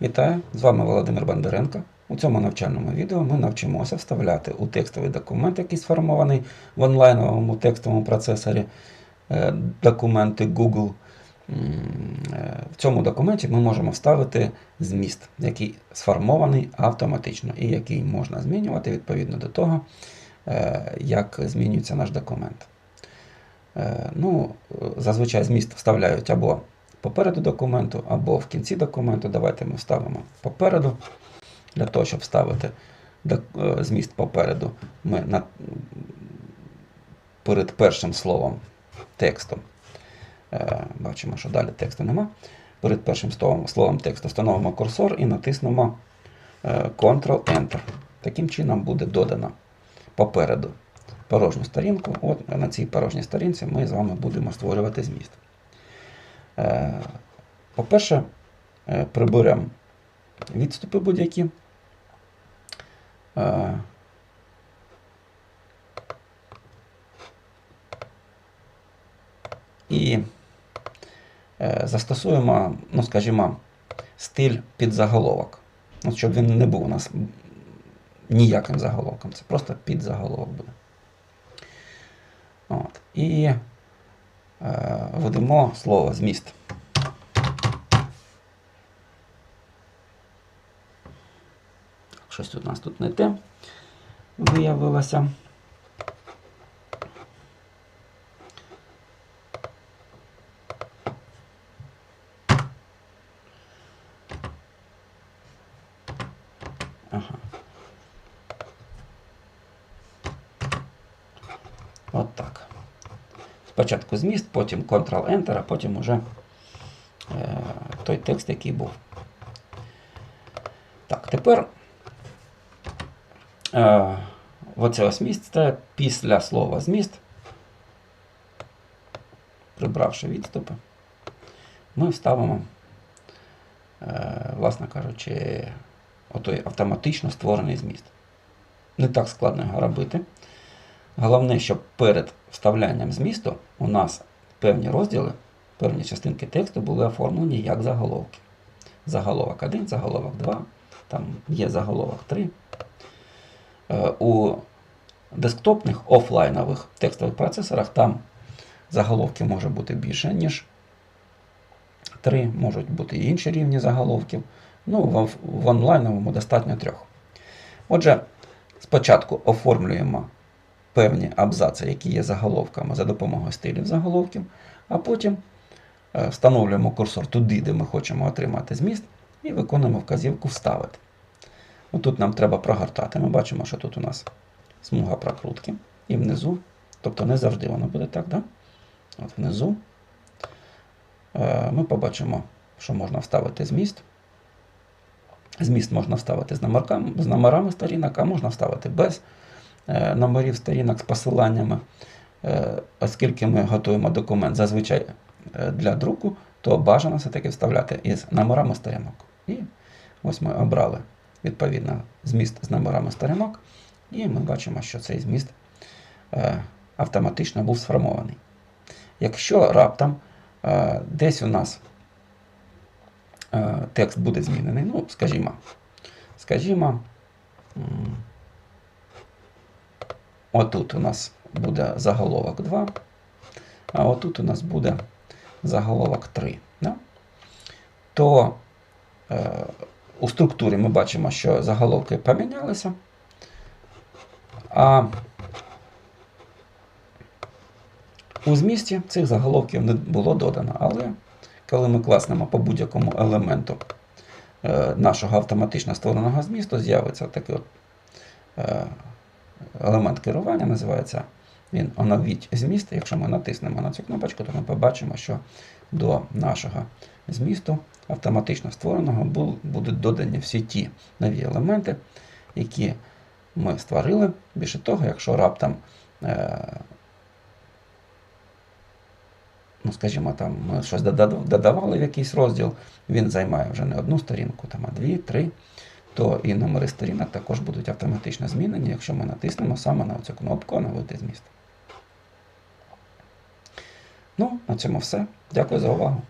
Вітаю! З вами Володимир Бондаренко. У цьому навчальному відео ми навчимося вставляти у текстовий документ, який сформований в онлайновому текстовому процесорі е, документи Google. Е, В цьому документі ми можемо вставити зміст, який сформований автоматично і який можна змінювати відповідно до того, е, як змінюється наш документ. Ну, зазвичай зміст вставляють або попереду документу, або в кінці документу. Давайте ми вставимо попереду. Для того, щоб вставити е, зміст попереду, ми на, перед першим словом текстом. е, Бачимо, що далі тексту нема. Перед першим словом, словом тексту встановимо курсор і натиснемо е, Ctrl-Enter. Таким чином буде додано попереду порожню сторінку. От на цій порожній сторінці ми з вами будемо створювати зміст. Е, По-перше, е, приберемо відступи будь-які. Е, І застосуємо, ну, скажімо, стиль під заголовок. Ну, щоб він не був у нас ніяким заголовком. Це просто під заголовок буде. От. І введемо слово зміст. Щось у нас тут не те виявилося. Ага. От так. Спочатку зміст, потім Ctrl-Enter, а потім уже е, той текст, який був. Так, тепер е, оце ось місце після слова зміст, прибравши відступи, ми вставимо, е, власне кажучи, отой автоматично створений зміст. Не так складно його робити. Головне, щоб перед вставлянням змісту у нас певні розділи, певні частинки тексту були оформлені як заголовки. Заголовок 1, заголовок 2, там є заголовок 3. Е, У десктопних офлайнових текстових процесорах там заголовки може бути більше, ніж 3, можуть бути і інші рівні заголовків. Ну, в, в онлайновому достатньо трьох. Отже, спочатку оформлюємо певні абзаци, які є заголовками за допомогою стилів заголовків, а потім е, встановлюємо курсор туди, де ми хочемо отримати зміст, і виконуємо вказівку Вставити. Тут нам треба прогортати. Ми бачимо, що тут у нас смуга прокрутки і внизу, тобто не завжди воно буде так, да? От внизу е, ми побачимо, що можна вставити зміст. Зміст можна вставити з, номерками, з номерами сторінок, а можна вставити без номерів сторінок з посиланнями. Е, оскільки ми готуємо документ зазвичай е, для друку, то бажано все-таки вставляти із номерами сторінок. І ось ми обрали відповідно зміст з номерами сторінок, і ми бачимо, що цей зміст е, автоматично був сформований. Якщо раптом е, десь у нас е, текст буде змінений, ну, скажімо, скажімо, отут у нас буде заголовок 2, а отут у нас буде заголовок 3. Да? То е, у структурі ми бачимо, що заголовки помінялися, а у змісті цих заголовків не було додано. Але коли ми класнемо по будь-якому елементу е, нашого автоматично створеного змісту, з'явиться такий от, е, елемент керування, називається він оновіть зміст. Якщо ми натиснемо на цю кнопочку, то ми побачимо, що до нашого змісту автоматично створеного будуть додані всі ті нові елементи, які ми створили. Більше того, якщо раптом, е, ну, скажімо, там ми щось додавали в якийсь розділ, він займає вже не одну сторінку, там, а дві, три, то і номери сторінок також будуть автоматично змінені, якщо ми натиснемо саме на цю кнопку оновити зміст. Ну, на цьому все. Дякую за увагу.